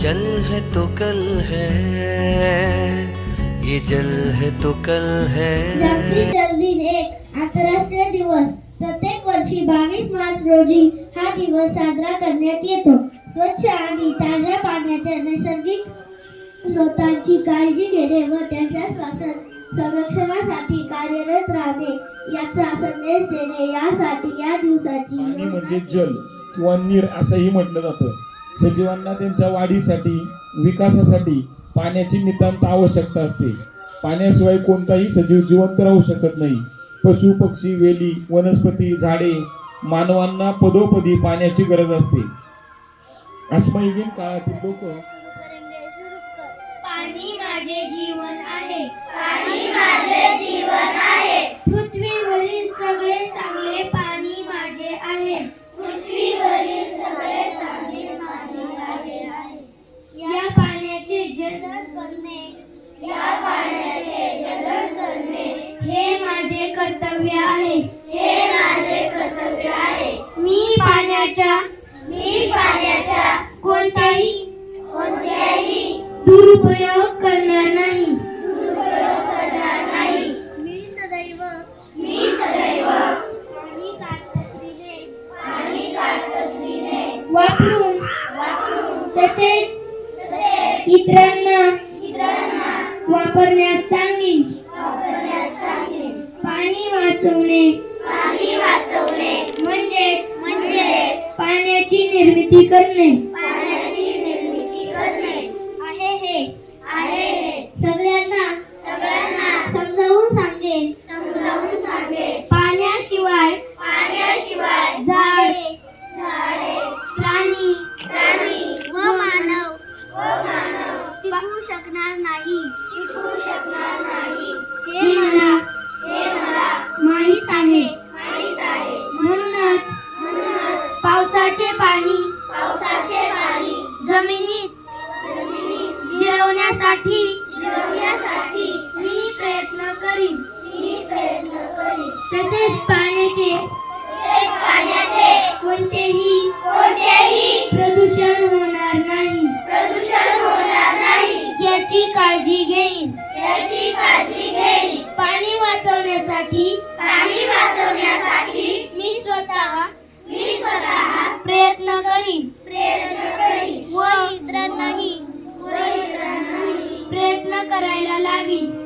जल है तो कल है ये जल है तो कल है। जल दिन एक आंतरराष्ट्रीय दिवस। प्रत्येक वर्षी बावीस मार्च रोजी हा दिवस साजरा करण्यात येतो. स्वच्छ आणि ताज्या पाण्याच्या नैसर्गिक स्रोतांची काळजी घेणे व त्यांच्या श्वासन संरक्षणासाठी कार्यरत राहणे याचा संदेश देणे यासाठी या दिवसाची म्हणजे जल किंवा नीर असंही म्हटलं जातं. सजीवांना त्यांच्या वाढीसाठी विकासासाठी पाण्याची नितांत आवश्यकता असते. पाण्याशिवाय कोणताही सजीव जिवंत राहू शकत नाही. पशु पक्षी वेली वनस्पती झाडे मानवांना पदोपदी पाण्याची गरज असते. अश्मयुगीन काळातील लोक. पाणी माझे जीवन आहे. पाणी माझे जीवन आहे. करणे या पाण्याचे जतन करणे हे माझे कर्तव्य आहे. हे माझे कर्तव्य आहे. मी पाण्याच्या मी पाण्याच्या कोणत्याही कोणत्याही दुरुपयोग करणार नाही. दुरुपयोग करणार नाही. मी सदैव मी सदैव पाणी काटकसरीने पाणी काटकसरीने वापरून वापरून तसेच तसेच इतरांना वापरण्यास सांगेन. पाणी वाचवणे. पाणी वाचवणे म्हणजेच म्हणजेच पाण्याची निर्मिती करणे. पाण्याची निर्मिती करणे आहे हे. आहे हे सगळ्यांना सगळ्यांना समजावून सांगेन. समजावून सांगेन पाण्याशिवाय पाण्याशिवाय झाडे झाडे प्राणी प्राणी व मानव. व मानव टिकू शकणार नाही. पावसाचे पाणी पावसाचे पाणी जमिनीत जिरवण्यासाठी जिरवण्यासाठी मी प्रयत्न करीन. मी प्रयत्न करीन. तसेच पाण्याचे तसेच पाण्याचे कोणतेही कोणतेही प्रदूषण होणार नाही. प्रदूषण होणार नाही. याची काळजी घेईन. याची काळजी घेईन. प्रयत्न करीन. प्रयत्न करीन व इतरांनाही प्रयत्न करायला लावीन.